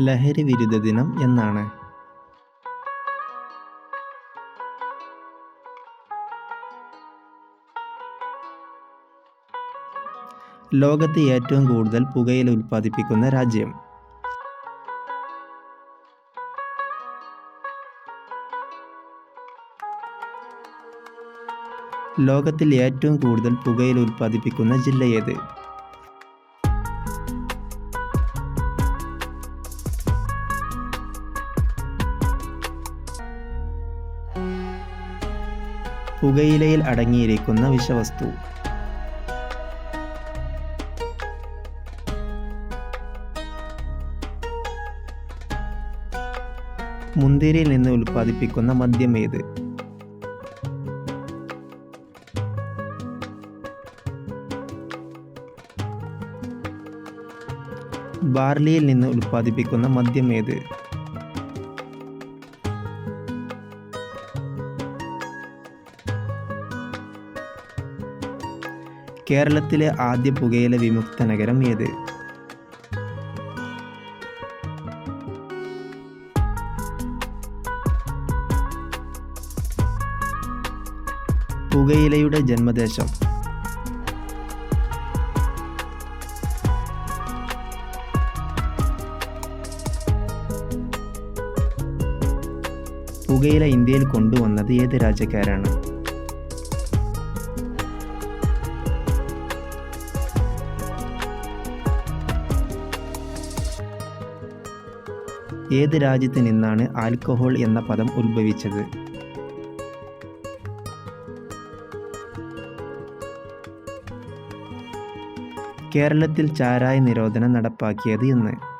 ലഹരി വിരുദ്ധ ദിനം എന്നാണ്. ലോകത്തെ ഏറ്റവും കൂടുതൽ പുകയില ഉൽപ്പാദിപ്പിക്കുന്ന രാജ്യം. ലോകത്തിൽ ഏറ്റവും കൂടുതൽ പുകയില ഉൽപ്പാദിപ്പിക്കുന്ന ജില്ല പുകയിലയിൽ അടങ്ങിയിരിക്കുന്ന വിഷവസ്തു. മുന്തിരിയിൽ നിന്ന് ഉൽപ്പാദിപ്പിക്കുന്ന മദ്യം ഏത്? ബാർലിയിൽ നിന്ന് ഉൽപ്പാദിപ്പിക്കുന്ന മദ്യം ഏത്? കേരളത്തിലെ ആദ്യ പുകയില വിമുക്ത നഗരം ഏത്? പുകയിലയുടെ ജന്മദേശം. പുകയില ഇന്ത്യയിൽ കൊണ്ടുവന്നത് ഏത് രാജ്യക്കാരാണ്? ഏത് രാജ്യത്ത് നിന്നാണ് ആൽക്കഹോൾ എന്ന പദം ഉത്ഭവിച്ചത്? കേരളത്തിൽ ചാരായ നിരോധനം നടപ്പാക്കിയത് എന്ന്